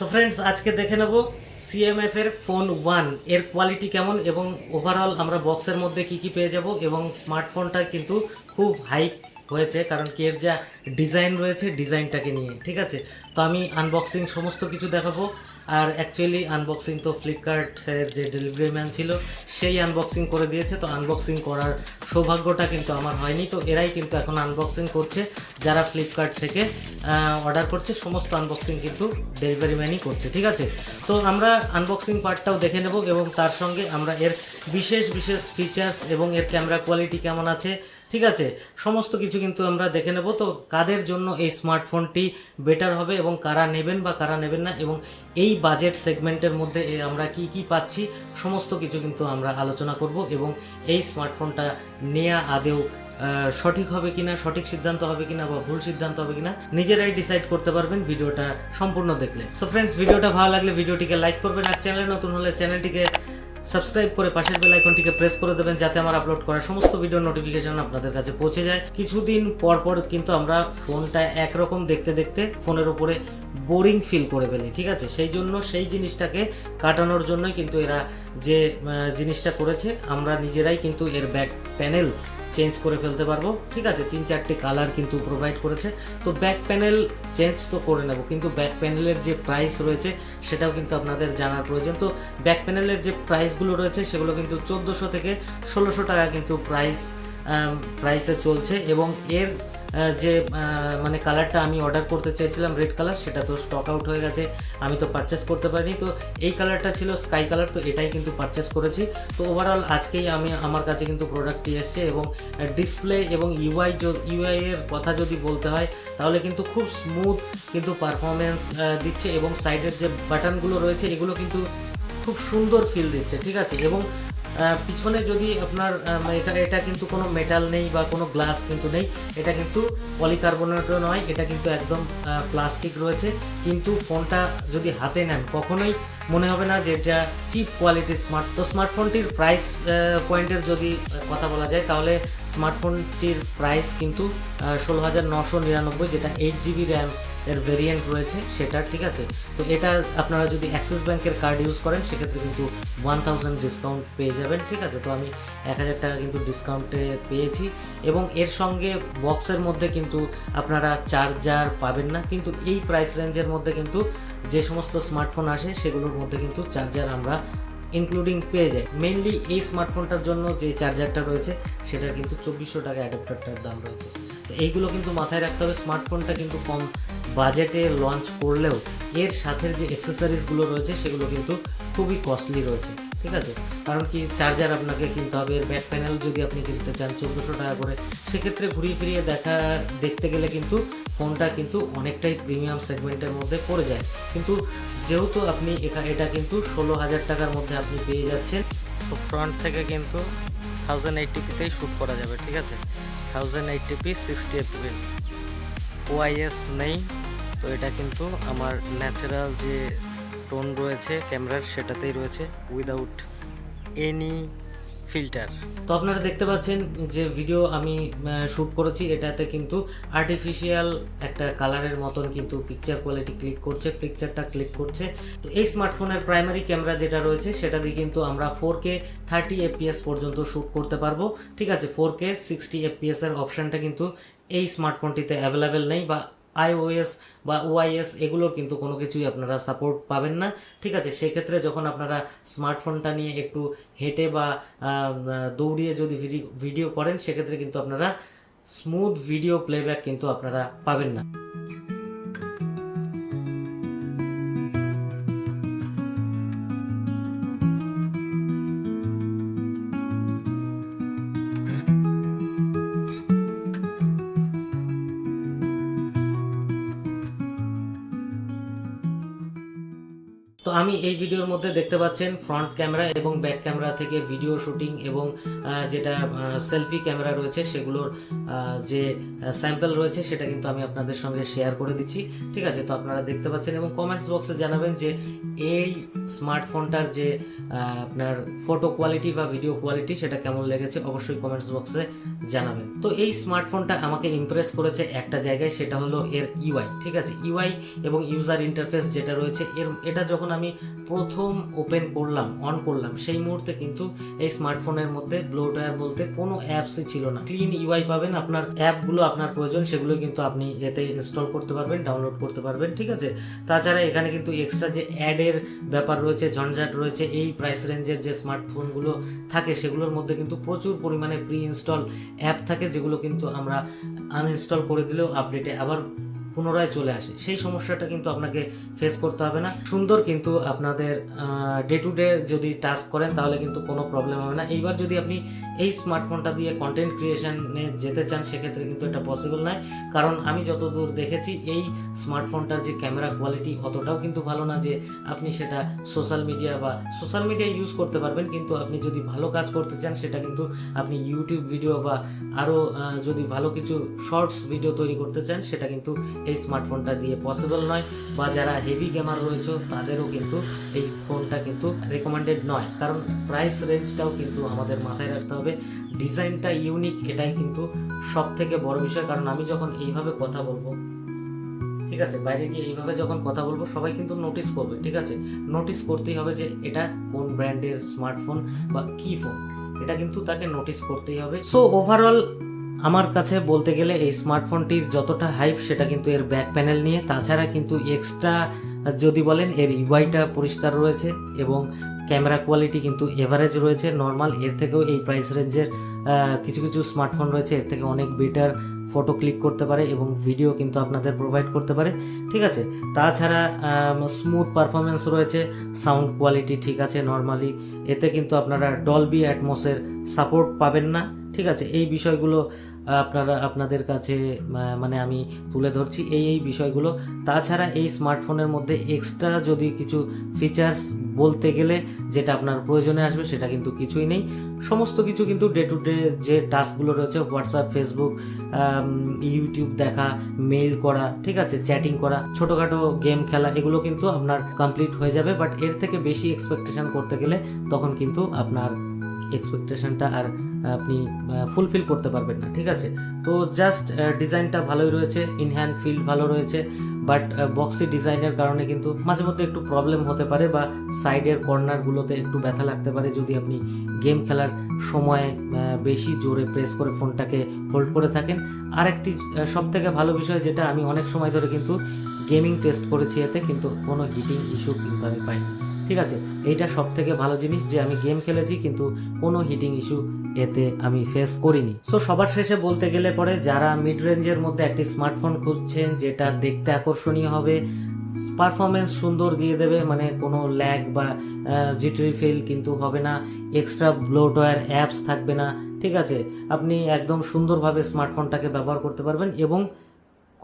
So friends আজকে দেখে নেব সিএমএফ এর ফোন ওয়ানের কোয়ালিটি কেমন এবং ওভারঅল আমরা বক্সের মধ্যে কি কি পেয়ে যাব এবং স্মার্টফোনটা কিন্তু খুব হাইপ হয়েছে কারণ কি এর যা ডিজাইন রয়েছে ডিজাইনটাকে নিয়ে, ঠিক আছে? তো আমি আনবক্সিং সমস্ত কিছু দেখাবো। আর অ্যাকচুয়ালি আনবক্সিং তো ফ্লিপকার্টের যে ডেলিভারি ম্যান ছিল, সেই আনবক্সিং করে দিয়েছে। তো আনবক্সিং করার সৌভাগ্যটা কিন্তু আমার হয়নি। তো এরাই কিন্তু এখন আনবক্সিং করছে, যারা ফ্লিপকার্ট থেকে অর্ডার করছে, সমস্ত আনবক্সিং কিন্তু ডেলিভারি ম্যানই করছে, ঠিক আছে? তো আমরা আনবক্সিং পার্টটাও দেখে নেব এবং তার সঙ্গে আমরা এর বিশেষ বিশেষ ফিচার্স এবং এর ক্যামেরা কোয়ালিটি কেমন আছে ঠিক আছে? সমস্ত কিছু কিন্তু আমরা দেখে নেব। তো কাদের জন্য এই স্মার্টফোনটি বেটার হবে এবং কারা নেবেন বা কারা নেবেন না এবং এই বাজেট সেগমেন্টের মধ্যে আমরা কি কি পাচ্ছি, সমস্ত কিছু কিন্তু আমরা আলোচনা করব এবং এই স্মার্টফোনটা নেওয়া আদেও সঠিক হবে কিনা, সঠিক সিদ্ধান্ত হবে কিনা বা ভুল সিদ্ধান্ত হবে কিনা, নিজেরাই ডিসাইড করতে পারবেন ভিডিওটা সম্পূর্ণ দেখলে। সো ফ্রেন্ডস ভিডিওটা ভালো লাগলে ভিডিওটিকে লাইক করবেন আর চ্যানেল নতুন হলে চ্যানেলটিকে সাবস্ক্রাইব করে পাশের বেল আইকনটিকে প্রেস করে দেবেন যাতে আমার আপলোড করা সমস্ত ভিডিও নোটিফিকেশন আপনাদের কাছে পৌঁছে যায়। কিছুদিন পর পর কিন্তু আমরা ফোনটা একরকম দেখতে দেখতে ফোনের উপরে বোরিং ফিল করে ফেলি, ঠিক আছে? সেই জন্য সেই জিনিসটাকে কাটানোর জন্যই কিন্তু এরা যে জিনিসটা করেছে, আমরা নিজেরাই কিন্তু এর ব্যাক প্যানেল চেঞ্জ করে ফেলতে পারব। ঠিক আছে, তিন চারটে কালার কিন্তু প্রোভাইড করেছে। তো ব্যাক প্যানেল চেঞ্জ তো করে নেব, কিন্তু ব্যাক প্যানেলের যে প্রাইস রয়েছে, সেটাও কিন্তু আপনাদের জানার প্রয়োজন। তো ব্যাক প্যানেলের যে প্রাইসগুলো রয়েছে, সেগুলো কিন্তু চোদ্দোশো থেকে ষোলোশো টাকা কিন্তু প্রাইস প্রাইসে চলছে এবং এর যে মানে কালারটা আমি অর্ডার করতে চেয়েছিলাম রেড কালার সেটা তো স্টক আউট হয়ে গেছে। আমি তো পারচেস করতে পারিনি। তো এই কালারটা ছিল স্কাই কালার তো এটাই কিন্তু পারচেস করেছি। তো ওভারঅল আজকেই আমি, আমার কাছে কিন্তু প্রোডাক্টটি এসছে এবং ডিসপ্লে এবং ইউআই ইউআই এর কথা যদি বলতে হয়, তাহলে কিন্তু খুব স্মুথ কিন্তু পারফরমেন্স দিচ্ছে এবং সাইডের যে বাটনগুলো রয়েছে, এগুলো কিন্তু খুব সুন্দর ফিল দিচ্ছে, ঠিক আছে? এবং পিছনে যদি আপনার এটা এটা কিন্তু কোনো মেটাল নেই বা কোনো গ্লাস কিন্তু নেই, এটা কিন্তু পলিকার্বনেটও নয়, এটা কিন্তু একদম প্লাস্টিক রয়েছে। কিন্তু ফোনটা যদি হাতে নেন, কখনোই মনে হবে না যে এটা চিপ কোয়ালিটির স্মার্ট তো স্মার্টফোনটির প্রাইস পয়েন্টের যদি কথা বলা যায়, তাহলে স্মার্টফোনটির প্রাইস কিন্তু ষোলো হাজার নশো নিরানব্বই, যেটা এইট জিবি র্যাম এর ভেরিয়েন্ট রয়েছে, সেটা ঠিক আছে। তো এটা আপনারা যদি অ্যাক্সিস ব্যাংকের কার্ড ইউজ করেন, সেক্ষেত্রে কিন্তু ওয়ান থাউজেন্ড ডিসকাউন্ট পেয়ে যাবেন, ঠিক আছে? তো আমি এক হাজার টাকা কিন্তু ডিসকাউন্টে পেয়েছি। এবং এর সঙ্গে বক্সের মধ্যে কিন্তু আপনারা চার্জার পাবেন না, কিন্তু এই প্রাইস রেঞ্জের মধ্যে কিন্তু যে সমস্ত স্মার্টফোন আসে, সেগুলোর মধ্যে কিন্তু চার্জার আমরা ইনক্লুডিং পেয়ে যাই। মেইনলি এই স্মার্টফোনটার জন্য যে চার্জারটা রয়েছে, সেটার কিন্তু চব্বিশশো টাকা অ্যাডাপ্টারটার দাম রয়েছে। তো এইগুলো কিন্তু মাথায় রাখতে হবে। স্মার্টফোনটা কিন্তু কম বাজেটে লঞ্চ করলেও এর সাথে যে অ্যাক্সেসরিজগুলো রয়েছে, সেগুলো কিন্তু খুবই কস্টলি রয়েছে। ঠিক আছে? কারণ কি চার্জার আপনাকে কিনতে হবে। এর ব্যাক প্যানেল যদি আপনি কিনতে চান, চোদ্দোশো টাকা করে, সেক্ষেত্রে ঘুরিয়ে ফিরিয়ে দেখা, দেখতে গেলে কিন্তু ফোনটা কিন্তু অনেকটাই প্রিমিয়াম সেগমেন্টের মধ্যে পড়ে যায়। কিন্তু যেহেতু আপনি এটা কিন্তু ষোলো হাজার টাকার মধ্যে আপনি পেয়ে যাচ্ছেন। তো ফ্রন্ট থেকে কিন্তু থাউজেন্ড এইটটিপিতেই শ্যুট করা যাবে, ঠিক আছে? Thousand eighty p sixty FPS OIS নেই, তো এটা কিন্তু আমার ন্যাচারাল যে টোন রয়েছে ক্যামেরার সেটাতেই রয়েছে। Without any filter. তো আপনারা দেখতে পাচ্ছেন যে ভিডিও আমি শ্যুট করেছি। এটাতে কিন্তু আর্টিফিশিয়াল একটা কালারের মতন কিন্তু পিকচার কোয়ালিটি ক্লিক করছে পিকচারটা ক্লিক করছে। তো এই স্মার্টফোনের প্রাইমারি ক্যামেরা যেটা রয়েছে, সেটা দিয়ে কিন্তু আমরা ফোর কে থার্টি এফপিএস পর্যন্ত শ্যুট করতে পারব। ঠিক আছে ফোর কে সিক্সটি এফপিএস এর অপশানটা কিন্তু এই স্মার্টফোনটিতে অ্যাভেলেবেল নেই বা আইওএস বা ওআইএস এগুলোর কিন্তু কোনো কিছুই আপনারা সাপোর্ট পাবেন না। ঠিক আছে, সেক্ষেত্রে যখন আপনারা স্মার্টফোনটা নিয়ে একটু হেঁটে বা দৌড়িয়ে যদি ভিডিও করেন, সেক্ষেত্রে কিন্তু আপনারা স্মুথ ভিডিও প্লেব্যাক কিন্তু আপনারা পাবেন না। তো আমি এই ভিডিওর মধ্যে দেখতে পাচ্ছেন ফ্রন্ট ক্যামেরা এবং ব্যাক ক্যামেরা থেকে ভিডিও শুটিং এবং যেটা সেলফি ক্যামেরা রয়েছে, সেগুলোর যে স্যাম্পল রয়েছে, সেটা কিন্তু আমি আপনাদের সঙ্গে শেয়ার করে দিচ্ছি। ঠিক আছে, তো আপনারা দেখতে পাচ্ছেন এবং কমেন্টস বক্সে জানাবেন যে এই স্মার্টফোনটার যে আপনার ফটো কোয়ালিটি বা ভিডিও কোয়ালিটি সেটা কেমন লেগেছে, অবশ্যই কমেন্টস বক্সে জানাবেন। তো এই স্মার্টফোনটা আমাকে ইমপ্রেস করেছে একটা জায়গায়, সেটা হলো এর ইউআই ঠিক আছে? ইউআই এবং ইউজার ইন্টারফেস যেটা রয়েছে, এর, এটা যখন আমি প্রথম ওপেন করলাম অন করলাম। সেই মুহূর্তে কিন্তু এই স্মার্টফোনের মধ্যে ব্লোডওয়্যার বলতে কোনো অ্যাপসই ছিল না। ক্লিন ইউআই পাবেন, আপনার অ্যাপগুলো আপনার প্রয়োজন, সেগুলো কিন্তু আপনি এতে ইনস্টল করতে পারবেন ডাউনলোড করতে পারবেন, ঠিক আছে? তাছাড়া এখানে কিন্তু এক্সট্রা যে অ্যাডের ব্যাপার রয়েছে, ঝঞ্ঝাট রয়েছে, এই প্রাইস রেঞ্জের যে স্মার্টফোনগুলো থাকে, সেগুলোর মধ্যে কিন্তু প্রচুর পরিমাণে প্রি ইনস্টল অ্যাপ থাকে, যেগুলো কিন্তু আমরা আনইনস্টল করে দিলেও আপডেটে আবার পুনরায় চলে আসে। সেই সমস্যাটা কিন্তু আপনাকে ফেস করতে হবে না। সুন্দর কিন্তু আপনাদের ডে টু ডে যদি টাস্ক করেন, তাহলে কিন্তু কোনো প্রবলেম হবে না। এইবার যদি আপনি এই স্মার্টফোনটা দিয়ে কন্টেন্ট ক্রিয়েশনে যেতে চান, সেক্ষেত্রে কিন্তু এটা পসিবল নয়। কারণ আমি যতদূর দেখেছি, এই স্মার্টফোনটার যে ক্যামেরা কোয়ালিটি অতটাও কিন্তু ভালো না যে আপনি সেটা সোশ্যাল মিডিয়া বা সোশ্যাল মিডিয়া ইউজ করতে পারবেন, কিন্তু আপনি যদি ভালো কাজ করতে চান, সেটা কিন্তু আপনি ইউটিউব ভিডিও বা আরও যদি ভালো কিছু শর্টস ভিডিও তৈরি করতে চান, সেটা কিন্তু এই স্মার্টফোনটা দিয়ে পসিবল নয় বা যারা হেভি গেমার রয়েছে, তাদেরও কিন্তু এই ফোনটা কিন্তু রেকমেন্ডেড নয়। কারণ প্রাইস রেঞ্জটাও কিন্তু আমাদের মাথায় রাখতে হবে। ডিজাইনটা ইউনিক এটাই কিন্তু সব থেকে বড় বিষয়। কারণ আমি যখন এইভাবে কথা বলব, ঠিক আছে, বাইরে গিয়ে এইভাবে যখন কথা বলব, সবাই কিন্তু নোটিস করবে, ঠিক আছে? নোটিস করতেই হবে যে এটা কোন ব্র্যান্ডের স্মার্টফোন বা কি ফোন এটা কিন্তু তাকে নোটিস করতেই হবে। সো ওভারঅল আমার কাছে বলতে গেলে এই স্মার্টফোনটির যতটা হাইপ সেটা কিন্তু এর ব্যাক প্যানেল নিয়ে, তাছাড়া কিন্তু এক্সট্রা যদি বলেন এর ইউআইটা পরিষ্কার রয়েছে এবং ক্যামেরা কোয়ালিটি কিন্তু এভারেজ রয়েছে। নর্মাল এর থেকেও এই প্রাইস রেঞ্জের কিছু কিছু স্মার্টফোন রয়েছে, এর থেকে অনেক বেটার ফটো ক্লিক করতে পারে এবং ভিডিও কিন্তু আপনাদের প্রোভাইড করতে পারে। ঠিক আছে? তাছাড়া স্মুথ পারফরমেন্স রয়েছে সাউন্ড কোয়ালিটি ঠিক আছে নর্মালি এতে কিন্তু আপনারা ডলবি অ্যাটমসের সাপোর্ট পাবেন না। ঠিক আছে? এই বিষয়গুলো আপনারা, আপনাদের কাছে মানে আমি তুলে ধরছি এই এই বিষয়গুলো। তাছাড়া এই স্মার্টফোনের মধ্যে এক্সট্রা যদি কিছু ফিচার্স বলতে গেলে যেটা আপনার প্রয়োজনে আসবে, সেটা কিন্তু কিছুই নেই। সমস্ত কিছু কিন্তু ডে টু ডে যে টাস্কগুলো রয়েছে হোয়াটসঅ্যাপ ফেসবুক ইউটিউব দেখা মেইল করা, ঠিক আছে চ্যাটিং করা, ছোটোখাটো গেম খেলা, এগুলো কিন্তু আপনার কমপ্লিট হয়ে যাবে। বাট এর থেকে বেশি এক্সপেকটেশন করতে গেলে তখন কিন্তু আপনার এক্সপেকটেশনটা আর আপনি ফুলফিল করতে পারবেন না, ঠিক আছে? তো জাস্ট ডিজাইনটা ভালোই রয়েছে ইন হ্যান্ড ফিল ভালো রয়েছে বাট বক্সি ডিজাইনের কারণে কিন্তু মাঝে মধ্যে একটু প্রবলেম হতে পারে বা সাইডের কর্নারগুলোতে একটু ব্যথা লাগতে পারে যদি আপনি গেম খেলার সময় বেশি জোরে প্রেস করে ফোনটাকে হোল্ড করে থাকেন। আর একটি সব থেকে ভালো বিষয় যেটা আমি অনেক সময় ধরে কিন্তু গেমিং টেস্ট করেছি এতে, কিন্তু কোনো হিটিং ইস্যু কিন্তু আমি পাইনি। ঠিক আছে? এইটা সব থেকে ভালো জিনিস যে আমি গেম খেলেছি, কিন্তু কোনো হিটিং ইস্যু এতে আমি ফেস করিনি। সো সবার শেষে বলতে গেলে পরে যারা মিড রেঞ্জের মধ্যে একটি স্মার্টফোন খুঁজছেন, যেটা দেখতে আকর্ষণীয় হবে পারফরমেন্স সুন্দর দিয়ে দেবে মানে কোনো ল্যাগ বা জিটরি ফিল কিন্তু হবে না এক্সট্রা ব্লোটওয়্যার অ্যাপস থাকবে না, ঠিক আছে? আপনি একদম সুন্দরভাবে স্মার্টফোনটাকে ব্যবহার করতে পারবেন এবং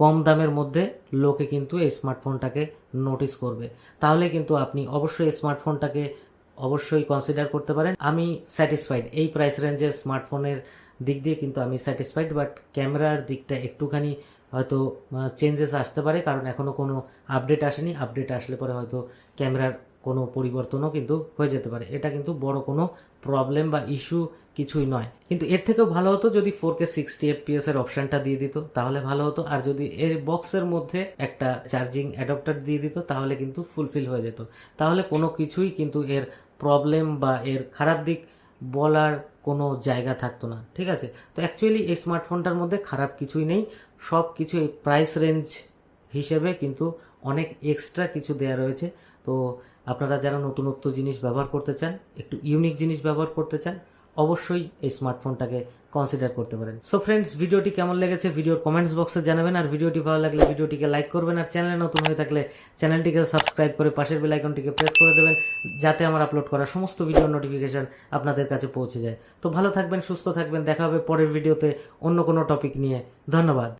কম দামের মধ্যে লোকে কিন্তু এই স্মার্টফোনটাকে নোটিস করবে। তাহলে কিন্তু আপনি অবশ্যই স্মার্টফোনটাকে অবশ্যই কনসিডার করতে পারেন। আমি স্যাটিসফাইড এই প্রাইস রেঞ্জের স্মার্টফোনের দিক দিয়ে কিন্তু আমি স্যাটিসফাইড বাট ক্যামেরার দিকটা একটুখানি হয়তো চেঞ্জেস আসতে পারে, কারণ এখনও কোনো আপডেট আসেনি। আপডেট আসলে পরে হয়তো ক্যামেরার কোনো পরিবর্তনও কিন্তু হয়ে যেতে পারে। এটা কিন্তু বড় কোনো প্রবলেম বা ইস্যু কিছুই নয়। কিন্তু এর থেকেও ভালো হতো যদি ফোর কে সিক্সটি এফপিএস এর অপশনটা দিয়ে দিত, তাহলে ভালো হতো। আর যদি এর বক্সের মধ্যে একটা চার্জিং অ্যাডাপ্টার দিয়ে দিত, তাহলে কিন্তু ফুলফিল হয়ে যেত। তাহলে কোনো কিছুই কিন্তু এর প্রবলেম বা এর খারাপ দিক বলার কোনো জায়গা থাকতো না, ঠিক আছে? তো অ্যাকচুয়ালি এই স্মার্টফোনটার মধ্যে খারাপ কিছুই নেই। সব কিছু এই প্রাইস রেঞ্জ হিসেবে কিন্তু অনেক এক্সট্রা কিছু দেয়া রয়েছে। তো আপনারা যারা নতুনত্ব জিনিস ব্যবহার করতে চান, একটু ইউনিক জিনিস ব্যবহার করতে চান, অবশ্যই এই স্মার্টফোনটাকে কনসিডার করতে পারেন। সো ফ্রেন্ডস ভিডিওটি কেমন লেগেছে ভিডিওর কমেন্টস বক্সে জানাবেন, আর ভিডিওটি ভালো লাগলে ভিডিওটিকে লাইক করবেন, আর চ্যানেলে নতুন হয়ে থাকলে চ্যানেলটিকে সাবস্ক্রাইব করে পাশের বেল আইকনটিকে প্রেস করে দেবেন, যাতে আমার আপলোড করা সমস্ত ভিডিওর নোটিফিকেশন আপনাদের কাছে পৌঁছে যায়। তো ভালো থাকবেন, সুস্থ থাকবেন, দেখা হবে পরের ভিডিওতে অন্য কোনো টপিক নিয়ে। ধন্যবাদ।